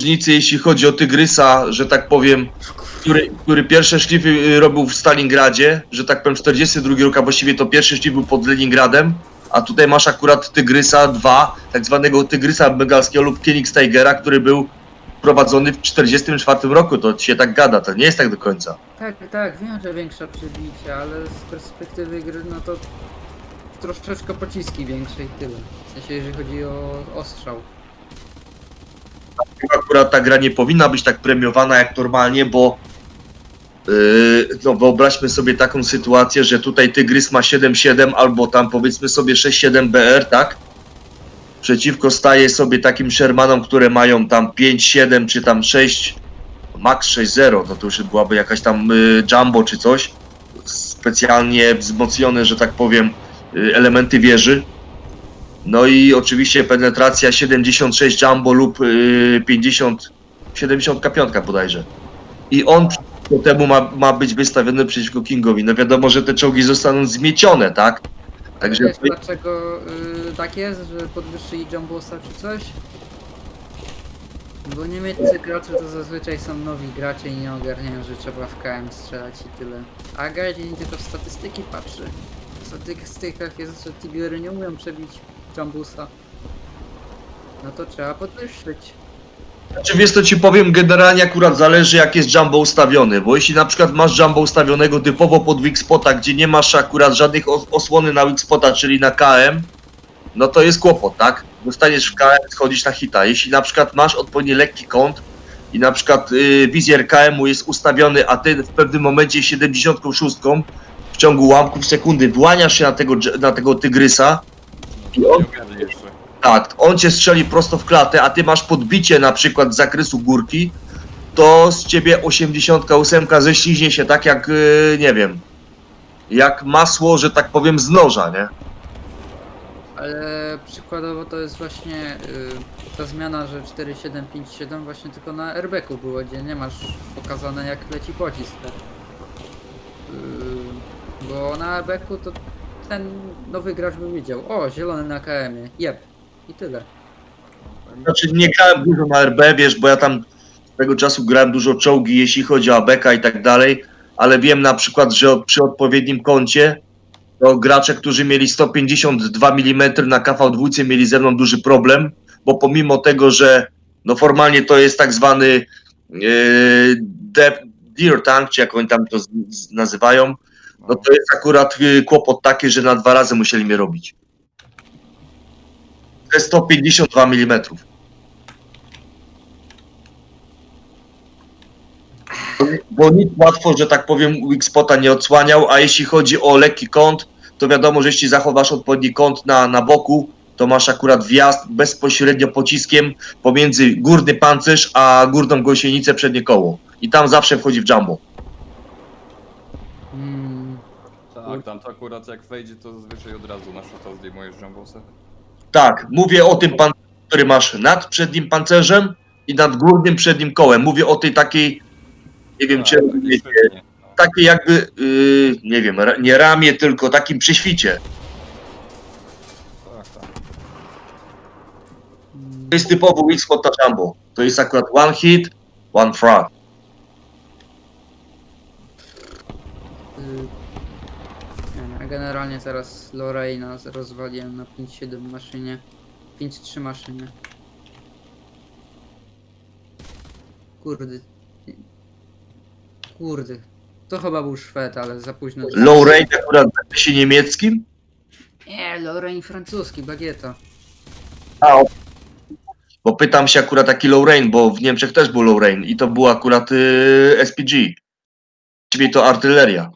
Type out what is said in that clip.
różnicy, jeśli chodzi o Tygrysa, że tak powiem, który, który pierwsze szlify y, robił w Stalingradzie, że tak powiem 42 rok, a właściwie to pierwszy szlif był pod Leningradem, a tutaj masz akurat Tygrysa 2, tak zwanego Tygrysa Bengalskiego lub Tigera, który był prowadzony w 44 roku, to się tak gada, to nie jest tak do końca. Tak, tak, wiem, że większe przebicie, ale z perspektywy gry, no to troszeczkę pociski większe i tyle. W sensie, jeżeli chodzi o ostrzał. Akurat ta gra nie powinna być tak premiowana jak normalnie, bo yy, no wyobraźmy sobie taką sytuację, że tutaj Tygrys ma 7-7 albo tam powiedzmy sobie 6-7 BR, tak? Przeciwko staje sobie takim Shermanom, które mają tam 5-7 czy tam 6, max 6-0, no to już byłaby jakaś tam y, jumbo czy coś. Specjalnie wzmocnione, że tak powiem, y, elementy wieży. No i oczywiście penetracja 76 jumbo lub y, 50, 75 bodajże. I on temu ma, ma być wystawiony przeciwko Kingowi. No wiadomo, że te czołgi zostaną zmiecione, tak? Także Wiesz dlaczego y, tak jest, że podwyższyli Jumbosa czy coś? Bo niemieccy gracze to zazwyczaj są nowi gracze i nie ogarniają, że trzeba w KM strzelać i tyle. A Guardian tylko w statystyki patrzy. W statystykach jest, że Tigery nie umieją przebić Jumbusa. No to trzeba podwyższyć. Czy wiesz, to ci powiem, generalnie akurat zależy jak jest jumbo ustawiony, bo jeśli na przykład masz jumbo ustawionego typowo pod weak spota, gdzie nie masz akurat żadnych os- osłony na weak spota, czyli na KM, no to jest kłopot, tak? Dostaniesz w KM, schodzisz na hita. Jeśli na przykład masz odpowiedni lekki kąt i na przykład y, wizjer KM-u jest ustawiony, a ty w pewnym momencie 76 w ciągu ułamków sekundy wyłaniasz się na tego, na tego tygrysa, i on jeszcze. tak, on cię strzeli prosto w klatę, a ty masz podbicie na przykład z zakresu górki, to z ciebie 88 ześliźnie się tak jak, yy, nie wiem, jak masło, że tak powiem, z noża, nie? Ale przykładowo to jest właśnie y, ta zmiana, że 4757 właśnie tylko na airbagu było, gdzie nie masz pokazane jak leci pocisk. Y, bo na airbagu to ten nowy gracz by wiedział, o zielony na KM-ie, jeb. I tyle. Znaczy nie grałem dużo na RB, wiesz, bo ja tam tego czasu grałem dużo czołgi, jeśli chodzi o ABK i tak dalej, ale wiem na przykład, że przy odpowiednim kącie to gracze, którzy mieli 152 mm na KV2 mieli ze mną duży problem, bo pomimo tego, że no formalnie to jest tak zwany yy, de- deer tank, czy jak oni tam to z, z, nazywają, no to jest akurat yy, kłopot taki, że na dwa razy musieli mnie robić. To jest 152 mm. bo nikt łatwo, że tak powiem, weak spota nie odsłaniał, a jeśli chodzi o lekki kąt, to wiadomo, że jeśli zachowasz odpowiedni kąt na, na boku, to masz akurat wjazd bezpośrednio pociskiem pomiędzy górny pancerz a górną gąsienicę przednie koło. I tam zawsze wchodzi w jumbo. Mm, Tak, tam to akurat jak wejdzie, to zazwyczaj od razu na to zdejmujesz jumbosa. Tak, mówię o tym pancerzu, który masz nad przednim pancerzem i nad górnym przednim kołem. Mówię o tej takiej, nie wiem, czy Tak, no. takiej jakby, yy, nie wiem, ra- nie ramię, tylko takim prześwicie. Tak, tak. To jest typowo spot na jumbo. To jest akurat one hit, one frag. y, nie wiem, a generalnie teraz Lorraina rozwaliłem na 5.7 maszynie. 5.3 maszynie. Kurde. Kurde. To chyba był Szwed, ale za późno. Low range akurat w zakresie niemieckim? Nie, Lorraine francuski, bagieta. A, o- bo pytam się akurat taki low range, bo w Niemczech też był low range i to był akurat y, SPG. Czyli to artyleria.